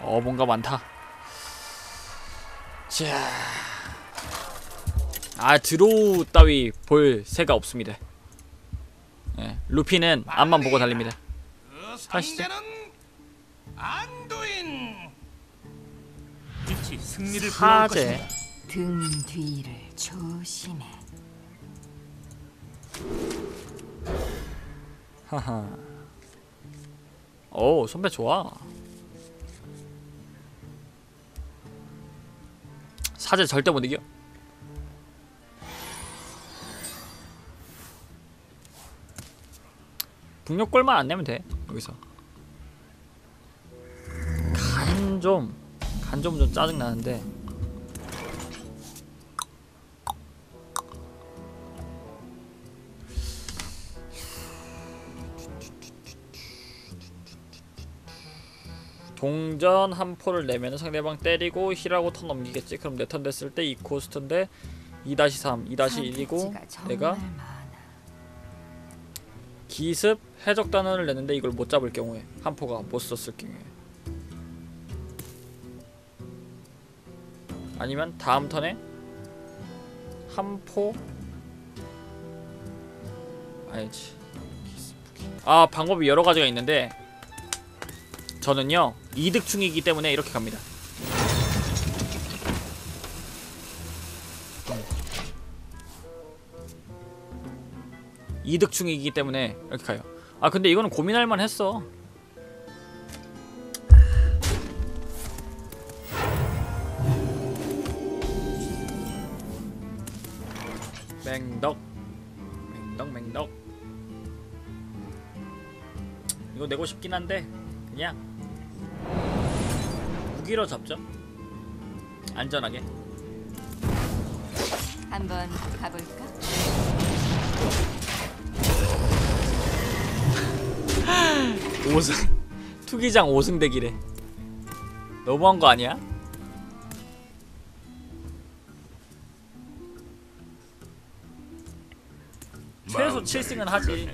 어 뭔가 많다 자. 아 드로우 따위 볼 새가 없습니다 예, 루피는 앞만 보고 달립니다 부여할 사제. 등 뒤를 조심해. 하하 오 선배 좋아 사제 절대 못 이겨. 북녘골만 안 내면 돼 여기서. 간좀좀 짜증 나는데 동전 한 포를 내면 상대방 때리고 힐하고 턴 넘기겠지? 그럼 내 턴 됐을 때 2코스트인데 2-3 2-1이고 선택지가 정말 내가. 기습 해적 단원을 내는데 이걸 못 잡을 경우에 한 포가 못 썼을 경우에. 아니면 다음 턴에 한 포. 아니지 아 방법이 여러 가지가 있는데 저는요 이득 중이기 때문에 이렇게 갑니다 이득 중이기 때문에 이렇게 가요. 아 근데 이거는 고민할 만 했어. 맹덕 맹덕 맹덕 이거 내고 싶긴 한데 그냥 무기로 잡죠? 안전하게. 한번 가볼까? 오승 투기장 5승 대기래 너무한 거 아니야? 최소 7승은 하지.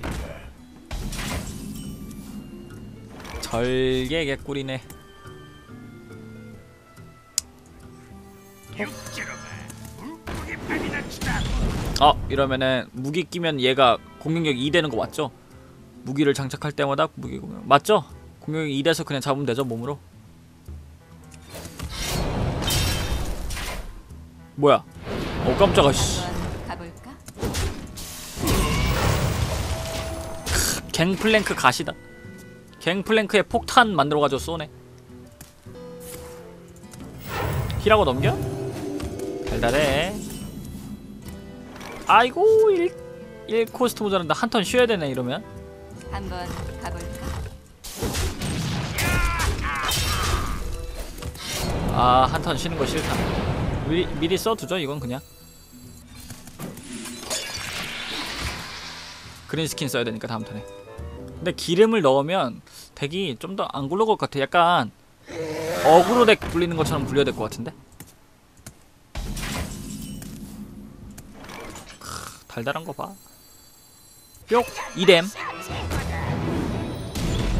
절개 개꿀이네 어 이러면은 무기 끼면 얘가 공격력 2 되는 거 맞죠? 무기를 장착할 때마다 무기 공격 맞죠? 공격력 2 돼서 그냥 잡으면 되죠 몸으로 뭐야 어 깜짝아 씨? 갱플랭크 가시다 갱플랭크에 폭탄 만들어가지고 쏘네 힐하고 넘겨? 달달해. 아이고 1, 1 코스트 모자란다. 한 턴 쉬어야 되네 이러면. 한번 가볼까? 아 한 턴 쉬는 거 싫다. 미리, 미리 써두죠 이건 그냥. 그린 스킨 써야 되니까 다음 턴에. 근데 기름을 넣으면 덱이 좀 더 안 굴러갈 것 같아. 약간 어그로 덱 굴리는 것처럼 굴려야 될 것 같은데 달달한 거 봐. 뿅 이뎀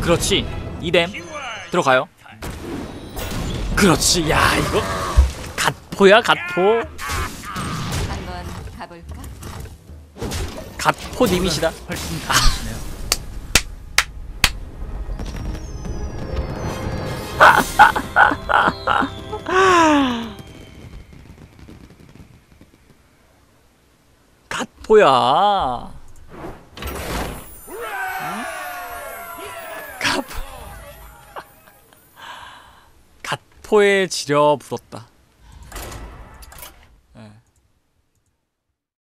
그렇지 이뎀 들어가요. 그렇지 야 이거. 갓포야 갓포. 한번 가볼까? 갓포 님이시다. 훨씬 강하시네요. 갓 포야? 갓포. 갓포의 지려 불었다